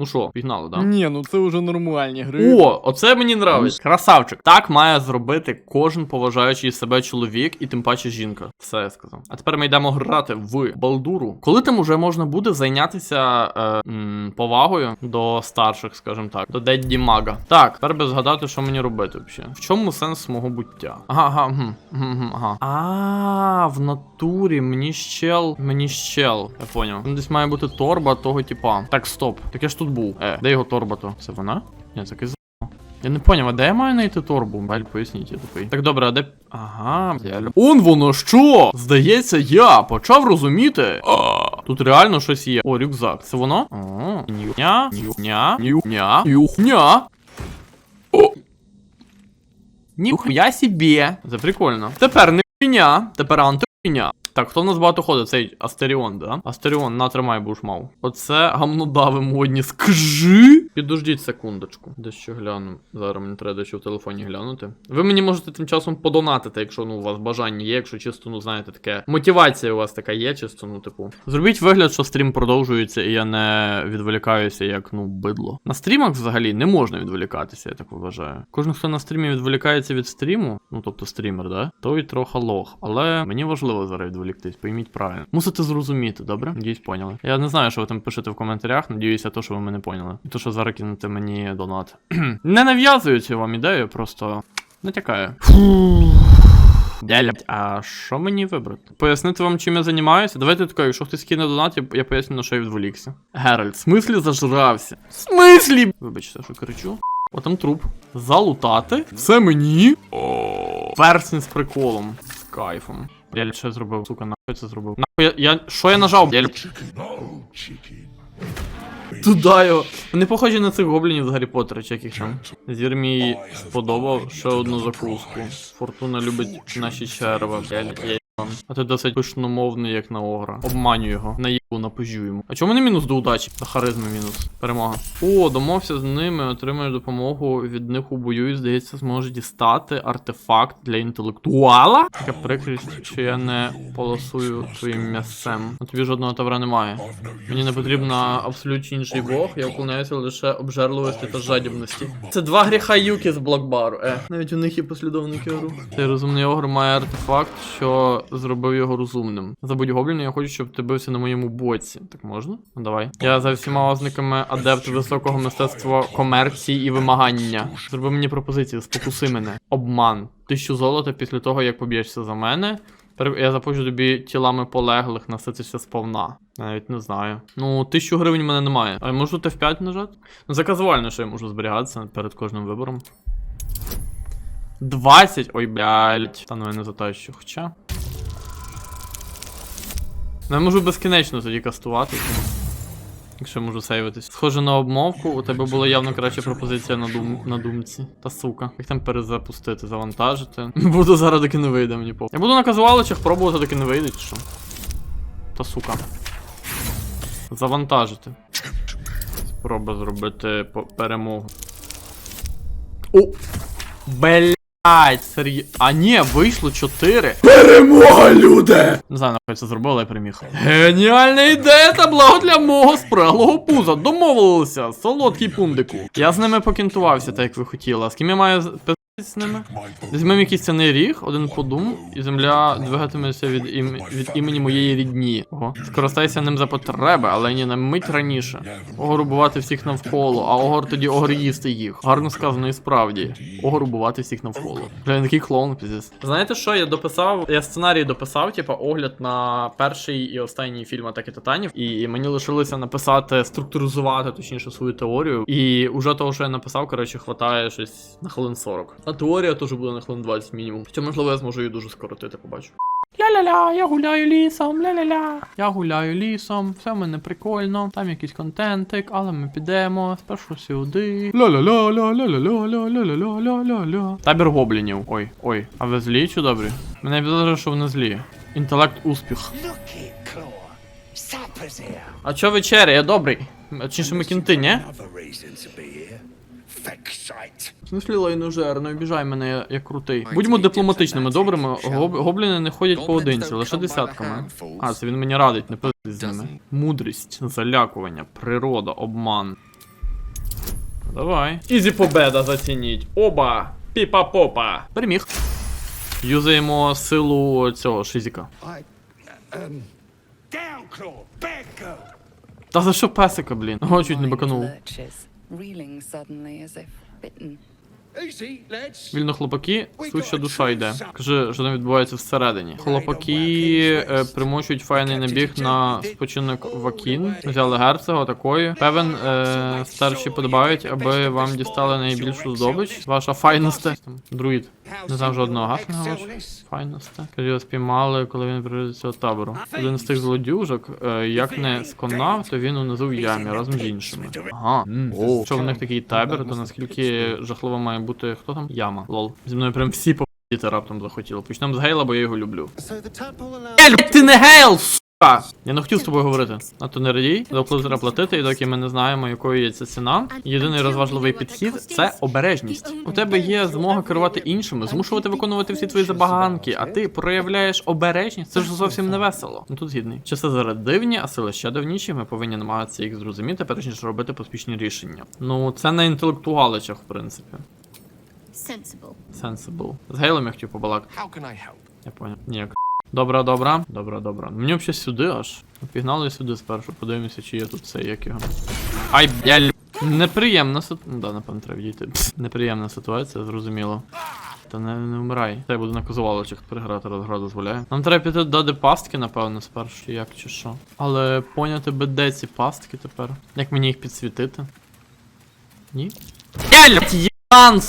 Ну що, пігнали, да? Ні, ну це вже нормальні гри. О, оце мені нравиться. Красавчик. Так має зробити кожен поважаючий себе чоловік і тим паче жінка. Все я сказав. А тепер ми йдемо грати в Балдуру. Коли там уже можна буде зайнятися е, м, повагою до старших, скажімо так, до Дедді Мага. Так, тепер би згадати, що мені робити взагалі. В чому сенс мого буття? Ага, ага, гм, гм, гм, ага. А, в натурі мені щел, мені щел. Я поняв. Десь має бути торба того типа. Так, стоп. Так я ж тут був. Е, де його торба то? Це вона? Ні, це киз. Я не поняв, а де я маю знайти торбу? Баль, поясніть, я тупий. Так добре, а де. Ага, я. Он воно що? Здається, я почав розуміти. А, тут реально щось є. О, рюкзак. Це воно? О, нюхня, нюхня, нюхня, нюхня. О! Ніхуя собі. Це прикольно. Тепер не хуйня, тепер антихуйня. Так, хто в нас багато ходить? Цей Астеріон, да? Астеріон, натримай, будеш мав. Оце гамнодави модні. Скажи. Підождіть секундочку. Дещо гляну. Зараз мені треба дещо в телефоні глянути. Ви мені можете тим часом подонатити, якщо ну у вас бажання є, якщо чисто, ну знаєте, таке. Мотивація у вас така є, чисто, ну, типу. Зробіть вигляд, що стрім продовжується, і я не відволікаюся як ну бидло. На стрімах взагалі не можна відволікатися, я так вважаю. Кожен, хто на стрімі відволікається від стріму, ну тобто стрімер, да, той трохи лох. Але мені важливо зараз відволіктись, пойміть правильно. Мусите зрозуміти, добре? Надіюсь, поняли. Я не знаю, що ви там пишете в коментарях. Надіюся, то, що ви мене поняли. І то, що зараз кинете мені донат. не нав'язую цю вам ідею, просто натякаю. Блядь, а що мені вибрати? Пояснити вам, чим я займаюся? Давайте тако, якщо хтось кине донат, я, я поясню, на що я відволікся. Геральт, в смислі зажрався? В смислі? Вибачте, що кричу. О, там труп. Залутати. Все мені. Персень з приколом. З кайфом. Я я зробив, сука, нахуй це зробив. Нахуй я. я що я нажав? Я... Туда його. Вони похожі на цих гоблінів з Гаррі Поттера, чи яких там. Зір мій сподобав ще одну закуску. Фортуна любить наші черви. Я, я, а ти досить пишномовний, як на огра. Обманю його. Наїбу, напижу йому. А чому не мінус до удачі? До харизми мінус. Перемога. О, домовся з ними, отримаєш допомогу від них у бою і, здається, зможеш дістати артефакт для інтелектуала. Така прикрість, що я не полосую твоїм м'ясцем. А тобі жодного тавра немає. Мені не потрібен абсолютно інший бог, я вклоняюся лише обжерливості та жадібності. Це два гріха юки з блокбару. Е, навіть у них є послідовники гру. Цей розумний огр має артефакт, що зробив його розумним. Забудь гоблін, я хочу, щоб ти бився на моєму боці. Так можна? Ну давай. Я за всіма ознаками адепт високого мистецтва комерції і вимагання. Зроби мені пропозицію, спокуси мене. Обман. Тисячу золота після того, як поб'єшся за мене. Я запущу тобі тілами полеглих, наситися сповна. Я навіть не знаю. Ну, тисячу гривень в мене немає. А я можу Т5 нажати? Ну, це казуально, що я можу зберігатися перед кожним вибором. 20! Ой, блядь. Та ну я не затащу. Хоча. Ну, я можу безкінечно тоді кастувати. Якщо можу сейвитись. Схоже на обмовку, у тебе була явно краща пропозиція на, дум... на думці. Та сука. Як там перезапустити, завантажити. Буду зараз доки не вийде мені по. Я буду на казуаличах пробувати, доки не вийде, чи що. Та сука. Завантажити. Спроба зробити перемогу. О! Блять, серйозно. А ні, вийшло 4. Перемога, люди! Не знаю, нахуй це зробили, але я переміг. Геніальна ідея та благо для мого спраглого пуза. Домовилися, солодкий пундику. Я з ними покінтувався, так як ви хотіли. А з ким я маю з- ними? Візьмемо якийсь цінний ріг, один подум, і земля двигатиметься від, ім... від імені моєї рідні. Ого. Скористайся ним за потреби, але ні на мить раніше. Огор убивати всіх навколо, а огор тоді огор їсти їх. Гарно сказано і справді. Огор убивати всіх навколо. Бля, він такий клоун, піздець. Знаєте що, я дописав, я сценарій дописав, типа, огляд на перший і останній фільм Атаки Титанів. І мені лишилося написати, структуризувати, точніше, свою теорію. І уже того, що я написав, коротше, хватає щось на хвилин 40. А теорія теж буде на хвилин 20 мінімум. Хоча, можливо, я зможу її дуже скоротити, побачу. Ля-ля-ля, я гуляю лісом, ля-ля-ля. Я гуляю лісом, все в мене прикольно. Там якийсь контентик, але ми підемо спершу сюди. Ля-ля-ля, ля-ля-ля, ля-ля-ля, ля-ля-ля. Табір гоблінів. Ой, ой. А ви злі чи добрі? Мене підозрює, що вони злі. Інтелект успіх. А чо вечеря, я добрий. Чи ми кінти, ні? В смислі лайножер, не обіжай мене, я, крутий. Будьмо дипломатичними, добрими. Гоб... Гобліни не ходять поодинці, лише десятками. А, це він мені радить, не пиздись з ними. Мудрість, залякування, природа, обман. Давай. Ізі победа зацініть. Оба! Піпа-попа. Переміг. Юзаємо силу цього шизіка. Um. Та за що песика, блін? О, чуть не баканув. Lurches, reeling suddenly as if bitten. Вільно хлопаки, суща душа йде. Каже, що там відбувається всередині. Хлопаки е, примочують файний набіг на спочинок Вакін. Взяли герцога такої. Певен, е, старші подобають, аби вам дістали найбільшу здобич. Ваша файносте. Друїд. Не знав жодного гасного. Файносте. Кажи, його спіймали, коли він прийде до цього табору. Один з тих злодюжок, е, як не сконав, то він унизу в ямі разом з іншими. Ага. О, Якщо в них такий табір, то наскільки жахливо має бути хто там? Яма. Лол. Зі мною прям всі по***ти раптом захотіли. Почнемо з Гейла, бо я його люблю. Гейл, ти не Гейл, сука! Я не хотів з тобою говорити. А то не радій, за вплив треба платити, і доки ми не знаємо, якою є ця ціна. Єдиний розважливий підхід це обережність. У тебе є змога керувати іншими, змушувати виконувати всі твої забаганки, а ти проявляєш обережність. Це ж зовсім не весело. Ну тут згідний. Часи зараз дивні, а сили ще давніші. Ми повинні намагатися їх зрозуміти, перш ніж робити поспішні рішення. Ну це на інтелектуаличах, в принципі. Sensible. Sensible. З Гейлом я хотів побалакати. How can I help? Я понял. Ніяк. Добра, добра. Добра, добра. Мені взагалі сюди аж. Пігнали сюди спершу, подивимося, чи є тут це, як його. Ай, блядь. Неприємна ситуація. Ну да, напевно, треба дійти. Неприємна ситуація, зрозуміло. Та не, не вмирай. Та я буду на козувалочах приграти, раз дозволяє. Нам треба піти до пастки, напевно, спершу, як чи що. Але поняти би, де ці пастки тепер. Як мені їх підсвітити? Ні? Блядь, єбан,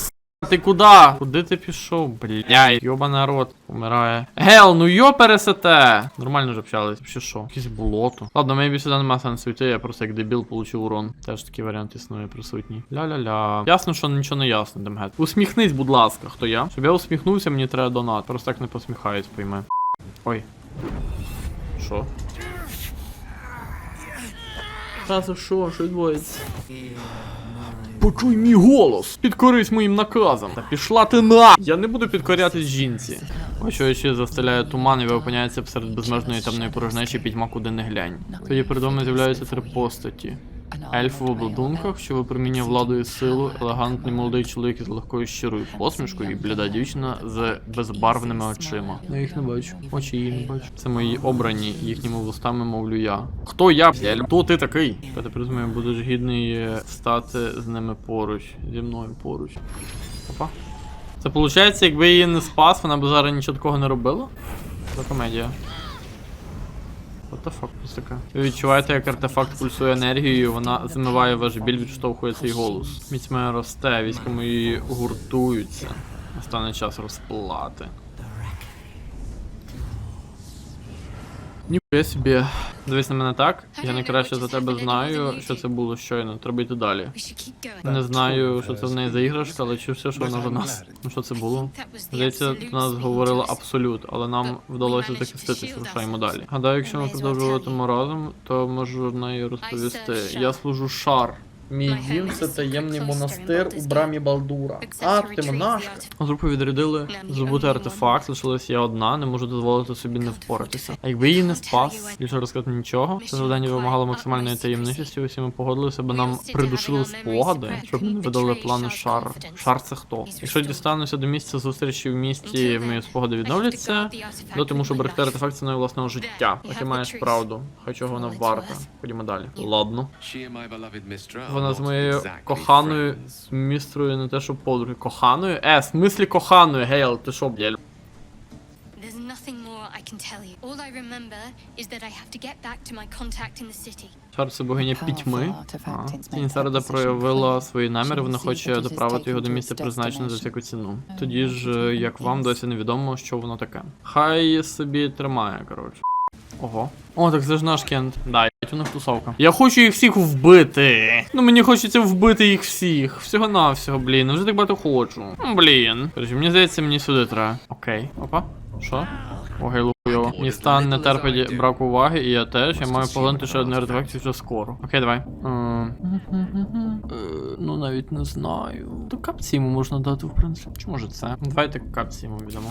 ти куди? Куди ти пішов, блядь? Йоба народ помирає. Гел, ну йо пересете! Нормально ж общались, чи що? Якесь болото. Ладно, мейбі сюди нема сенсу йти, я просто як дебіл получив урон. Теж такий варіант існує присутній. Ля-ля-ля. Ясно, що нічого не ясно, Демгет. Усміхнись, будь ласка, хто я? Щоб я усміхнувся, мені треба донат. Просто так не посміхаюсь, пойми. Ой. Що? За що? Що відбувається? Почуй мій голос! Підкорись моїм наказам! Та пішла ти на! Я не буду підкорятись жінці. Очі застеляє туман і ви серед безмежної темної порожнечі пітьма куди не глянь. Тоді перед вами з'являються три постаті. Ельф в обладунках, що випромінює владу і силу, елегантний молодий чоловік із легкою щирою посмішкою і бляда дівчина з безбарвними очима. Я їх не бачу. Очі її не бачу. Це мої обрані, їхніми вустами мовлю я. Хто я? Хто ти такий? Я так розумію, будеш гідний е, стати з ними поруч. Зі мною поруч. Опа. Це виходить, якби її не спас, вона б зараз нічого такого не робила? Це комедія. What the fuck, це таке? Ви відчуваєте, як артефакт пульсує енергією, вона змиває ваш біль, відштовхує цей голос. Міць росте, війська мої гуртуються. Настане час розплати. Ніхуя собі. Дивись на мене так. Я найкраще за тебе знаю, що це було щойно. Треба йти далі. Не знаю, що це в неї за іграшка, але чи все, що вона за нас. Ну що це було? Здається, до нас говорила абсолют, але нам вдалося захиститися, рушаємо далі. Гадаю, якщо ми продовжуватимемо разом, то можу неї розповісти. Я служу шар. Мій дім це таємний монастир у брамі Балдура. А, ти монашка. Групу відрядили здобути артефакт, лишилась я одна, не можу дозволити собі не впоратися. А якби її не спас, більше розказати нічого. Це завдання вимагало максимальної таємничості, усі ми погодилися, бо нам придушили спогади, щоб не видали плани шар. Шар це хто? Якщо дістануся до місця зустрічі в місті, мої спогади відновляться. Доти мушу берегти артефакт ціною власного життя. Так і маєш правду. Хай чого вона варта. Ходімо далі. Ладно. Вона з моєю коханою містрою не те, що подруги. Коханою? Е, в смислі коханою, Гейл, ти що, блядь? There's nothing more I can tell you. All I remember is that I have to get back to my contact in the city. Шар богиня пітьми. Тінь проявила свої наміри, вона хоче доправити його до місця призначене за всяку ціну. Тоді ж, як вам досі невідомо, що воно таке. Хай собі тримає, коротше. Ого. О, так це ж наш кент. Да, я у них тусовка. Я хочу їх всіх вбити. Ну мені хочеться вбити їх всіх. Всього навсього, блін. Ну, Вже так багато хочу. Блін. Короче, мені здається, мені сюди треба. Окей. Опа. Що? Ой, лухойово. Мій стан не терпить браку уваги, і я теж. Я маю поглинути ще один артефакт вже скоро. Окей, давай. Ем, е, Ну навіть не знаю. То капці йому можна дати, в принципі. Чи може це? Давайте капці йому віддамо.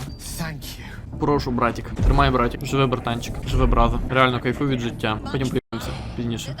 Прошу, братик. Тримай, братик. Живе, братанчик. Живе, брата. Реально кайфуй від життя. Потім поїдемо пізніше.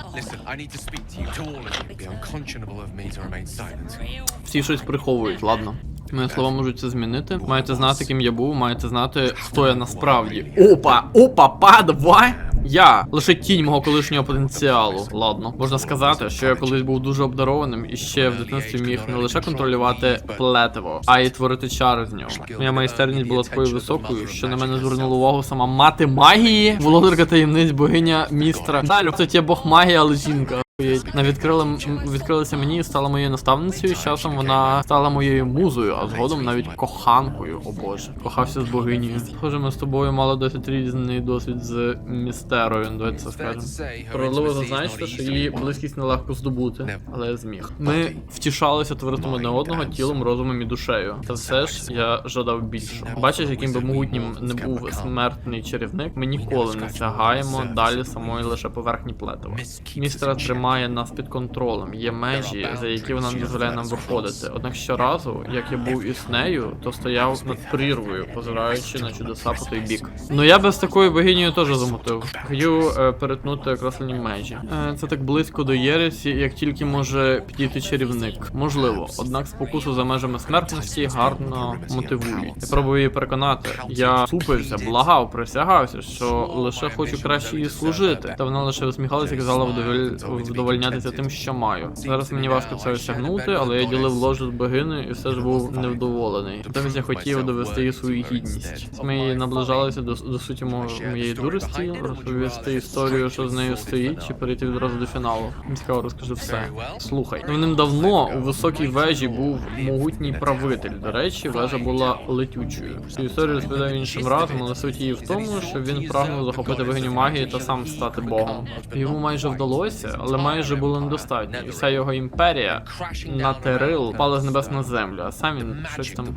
Всі щось приховують, ладно. Мої слова можуть це змінити. Маєте знати, ким я був, маєте знати, хто я насправді. Опа, опа, па, давай! Я лише тінь мого колишнього потенціалу. Ладно, можна сказати, що я колись був дуже обдарованим і ще в дитинстві міг не лише контролювати плетиво, а й творити чари з нього. Моя майстерність була такою високою, що на мене звернула увагу сама мати магії, володарка таємниць, богиня містра. Далі, це є бог магії, але жінка. Вона відкрила відкрилася мені стала моєю наставницею. З часом вона стала моєю музою, а згодом навіть коханкою. О боже, кохався з богинею. Схоже, ми з тобою мали досить різний досвід з містерою. Давайте це скажемо. Справедливо зазначити, що її близькість нелегко здобути, але я зміг. Ми втішалися творити одне одного тілом, розумом і душею. Та все ж я жадав більшого. Бачиш, яким би могутнім не був смертний чарівник, ми ніколи не сягаємо далі самої лише поверхні плетива. Містера тримає нас під контролем. Є межі, за які вона не дозволяє нам виходити. Однак щоразу, як я був із нею, то стояв над прірвою, позираючи на чудеса по той бік. Ну я би з такою богинею теж замотив. Хотів е, перетнути окреслені межі. Е, це так близько до Єресі, як тільки може підійти чарівник. Можливо, однак спокусу за межами смертності гарно мотивує. Я пробую її переконати. Я супився, благав, присягався, що лише хочу краще їй служити. Та вона лише усміхалася і казала вдоволь... вдовольнятися тим, що маю. Зараз мені важко це осягнути, але я ділив ложу з богинею і все ж був невдоволений. Натомість я хотів довести їй свою гідність. Ми наближалися до, до суті моєї дурості, розповісти історію, що з нею стоїть, чи перейти відразу до фіналу. Цікаво, розкажи все. Слухай, давним-давно у високій вежі був могутній правитель. До речі, вежа була летючою. Цю історію розповідаю іншим разом, але суть її в тому, що він прагнув захопити богиню магії та сам стати богом. Йому майже вдалося, але майже було недостатньо. І вся його імперія на Терил впала з небес на землю, а сам він щось там.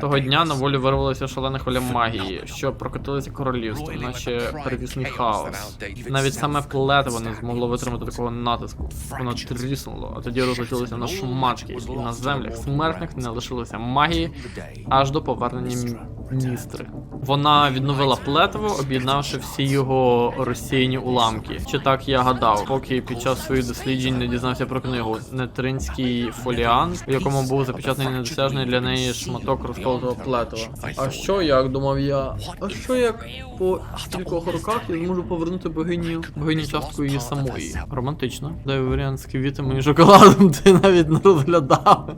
Того дня на волю вирвалася шалена хвиля магії, що прокотилася королівством, наче перевісний хаос. Навіть саме плетиво не змогло витримати такого натиску. Воно тріснуло, а тоді розлетілося на шматки, і на землях смертних не лишилося магії аж до повернення містри. Вона відновила плетиво, об'єднавши всі його розсіяні уламки. Чи так я гадав, поки під час своїх досліджень не дізнався про книгу Нетринський фоліант, у якому був запечатаний недосяжний для неї шматок розколотого плетива. А що як думав я? А що як по кількох роках я зможу повернути богині богині частку її самої? Романтично. Дай варіант з квітами і шоколадом ти навіть не розглядав.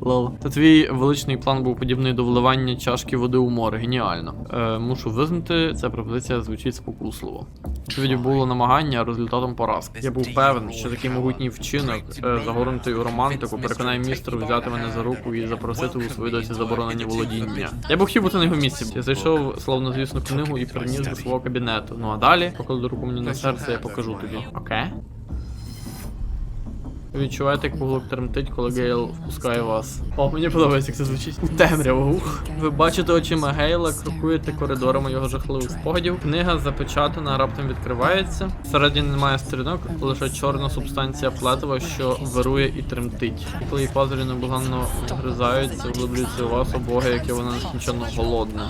Лол. Та твій величний план був подібний до вливання чашки води у море. Геніально. Е, мушу визнати, ця пропозиція звучить спокусливо. Відповіді було намагання, а результатом поразки. Я був певен, що такий могутній вчинок, е, загорнутий у романтику, переконає містер взяти мене за руку і запросити у свої досі заборонені володіння. Я б хотів бути на його місці. Я зайшов славнозвісну книгу і приніс до свого кабінету. Ну а далі, покладу руку мені на серце, я покажу тобі. Окей? Відчуваєте, як поглок тремтить, коли Гейл впускає вас. О, мені подобається, як це звучить. У темряву. Ух. Ви бачите очима Гейла, крокуєте коридорами його жахливих спогадів. Книга запечатана, раптом відкривається. Всередині немає сторінок, лише чорна субстанція плетива, що вирує і тремтить. І коли її пазурі неблаганно вгризаються, вглиблюються у вас обоги, яке воно нескінченно голодне.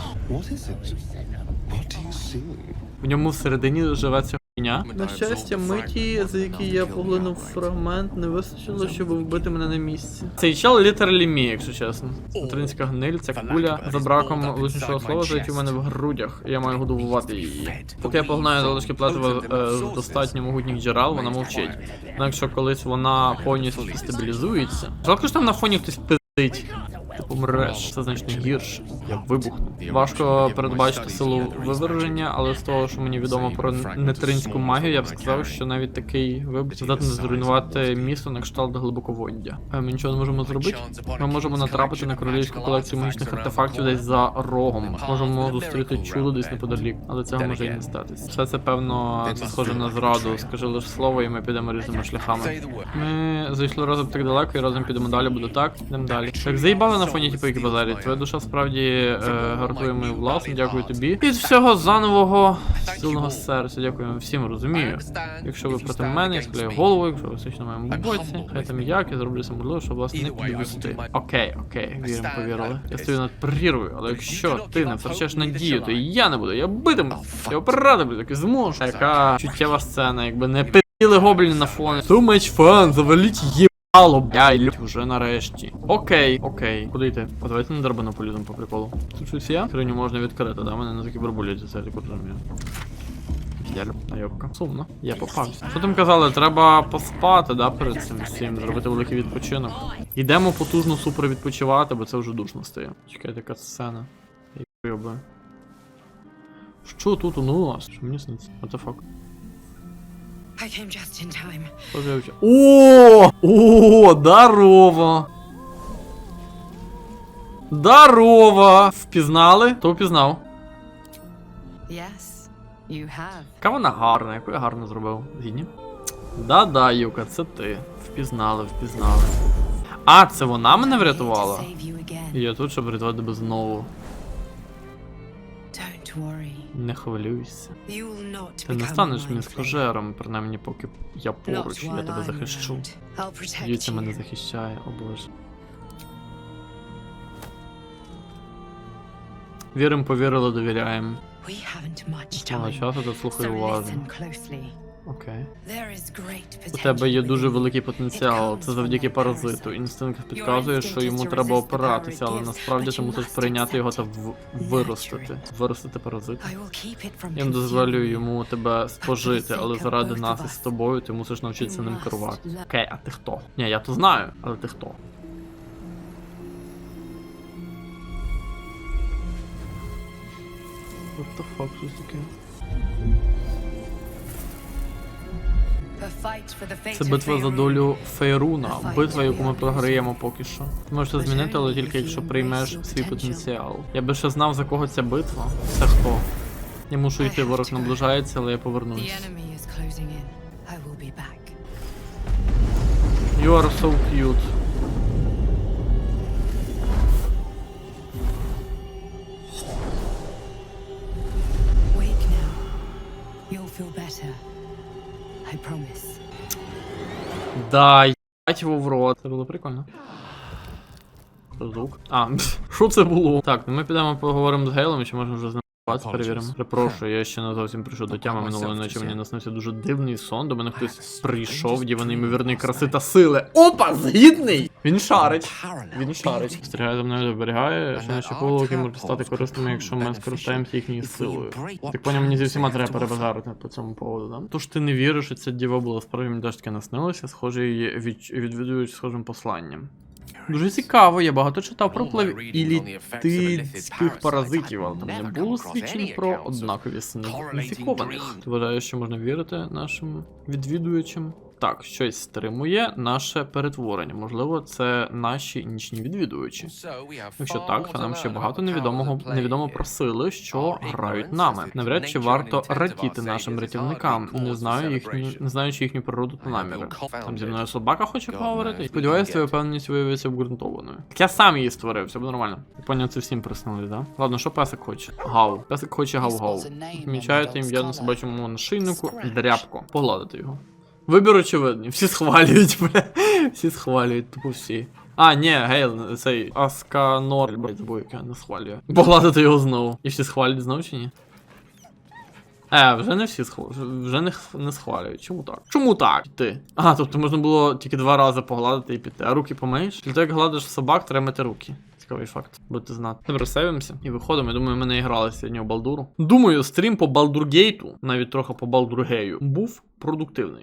В ньому всередині живе хуйня. На щастя, миті, за які я поглинув фрагмент, не вистачило, щоб вбити мене на місці. Цей чел літерлі мій, якщо чесно. Материнська гниль, ця куля за браком влучнішого слова зайти в мене в грудях, і я маю годувати її. Поки я поглинаю залишки плетива е, з достатньо могутніх джерел, вона мовчить. Однак, якщо колись вона повністю стабілізується. Жалко, що там на фоні хтось. Ти помреш, це значно гірше. Я вибухну. Важко передбачити силу виверження, але з того, що мені відомо про нетеринську магію, я б сказав, що навіть такий вибух здатний зруйнувати місто на кшталт глибоководдя. Е, Ми нічого не можемо зробити. Ми можемо натрапити на королівську колекцію магічних артефактів десь за рогом. Можемо зустріти чудо десь неподалік, але цього може і не статись. Все це певно схоже на зраду. Скажи лише слово, і ми підемо різними шляхами. Ми зайшли разом так далеко і разом підемо далі, буде так. Йдемо далі. Так заїбали на фоні типу, які базарять. Твоя душа справді е, гартує мою власну, дякую тобі. Від всього занового сильного серця, дякую всім, розумію. Якщо ви проти мене, я схиляю голову, якщо ви все моєму боці, хай там як, я зроблю все можливе, щоб власне не підвести. Окей, окей, віримо, повірили. Я стою над прірвою, але якщо ти не втрачаєш надію, то і я не буду, я битиму. Я оператор буду, таки зможу. Яка чуттєва сцена, якби не пили гобліни на фоні. Too much fun, заваліть єбало, блядь, уже нарешті. Окей, окей. Куди йти? А давайте на драбину поліземо по приколу. Тут щось є? Скриню можна відкрити, да? Мене не такі барбулять за це, я так розумію. Я найобка. Сумно. Я попався. Що там казали? Треба поспати, да, перед цим всім, зробити великий відпочинок. Йдемо потужно супер відпочивати, бо це вже душно стає. Чекайте, яка сцена. Я йоби. Що тут у нас? Що мені сниться? What the fuck? Вообще? О! О, здорово! Здорово! Впізнали? Хто впізнав? Yes, you have. Яка вона гарна, яку я гарно зробив. Згідні? Да-да, Юка, це ти. Впізнали, впізнали. А, це вона мене врятувала? І я тут, щоб врятувати тебе знову. Не хвилюйся. Ти не станеш мені принаймні поки я поруч, я тебе захищу. Дівця мене захищає, о боже. Вірим, повірили, довіряємо. Мало часу, то слухай уважно. Окей. У тебе є дуже великий потенціал. Це завдяки паразиту. Інстинкт підказує, що йому треба опиратися, але насправді ти мусиш прийняти його та в- виростити. Виростити паразит. Я не дозволю йому тебе спожити, але заради нас із тобою ти мусиш навчитися ним керувати. Окей, а ти хто? Ні, я то знаю, але ти хто? What the fuck, що це таке? Це битва за долю Фейруна, битва, яку ми програємо поки що. Ти можеш це змінити, але тільки якщо приймеш свій потенціал. Я би ще знав, за кого ця битва. Це хто? Я мушу йти, ворог наближається, але я повернусь. You are so cute. Wake now. You'll feel better. I promise. Да, ебать його в рот. Це було прикольно. Звук. А, що це було? Так, ну ми підемо поговоримо з Гейлом, чи можемо вже з бати, перевіримо. Перепрошую, я ще не зовсім прийшов до тями минулої ночі. Мені наснився дуже дивний сон. До мене хтось прийшов, діва неймовірної краси та сили. Опа, згідний! Він шарить. Він шарить. Спостерігає за мною оберігає, що наші полуки можуть стати корисними, якщо ми скористаємося їхньою силою. Так поняв, мені зі всіма треба перебазарити по цьому поводу, да? Тож ти не віриш, що ця діва була справді мені теж таке наснилося, схоже, її від... відвідують схожим посланням. Дуже цікаво, я багато читав про вплив ілітицьких паразитів, але не було свідчень про однакові сини інфікованих. Ти вважаєш, що можна вірити нашим відвідувачам? Так, щось стримує наше перетворення. Можливо, це наші нічні відвідувачі. Якщо так, то нам ще багато невідомого невідомо про сили, що грають нами. Навряд чи варто радіти нашим рятівникам, не знаю їхні, не знаючи їхню природу та наміри. Там зі мною собака хоче поговорити. Сподіваюся, твоя впевненість виявиться обґрунтованою. Так я сам її створив, все буде нормально. Поняв, це всім приснилось, да? Ладно, що песик хоче? Гав. Песик хоче гав-гав. Помічаєте ім'я на собачому нашийнику дрябко. Погладити його. Вибір очевидний, всі схвалюють, бля. Всі схвалюють, тупо всі. А, ні, Гейл, цей Асканор, блядь, як не схвалює. Погладити його знову. І всі схвалюють знову чи ні? Е, вже не всі схвалюють, вже не, не схвалюють. Чому так? Чому так? Ти. А, тобто можна було тільки два рази погладити і піти. А руки помиєш? Для того, як гладиш собак, треба мити руки. Цікавий факт, будете знати. Добре, сейвимося і виходимо. Я думаю, ми не грали сьогодні у Балдуру. Думаю, стрім по Балдургейту, навіть трохи по Балдургею, був продуктивний.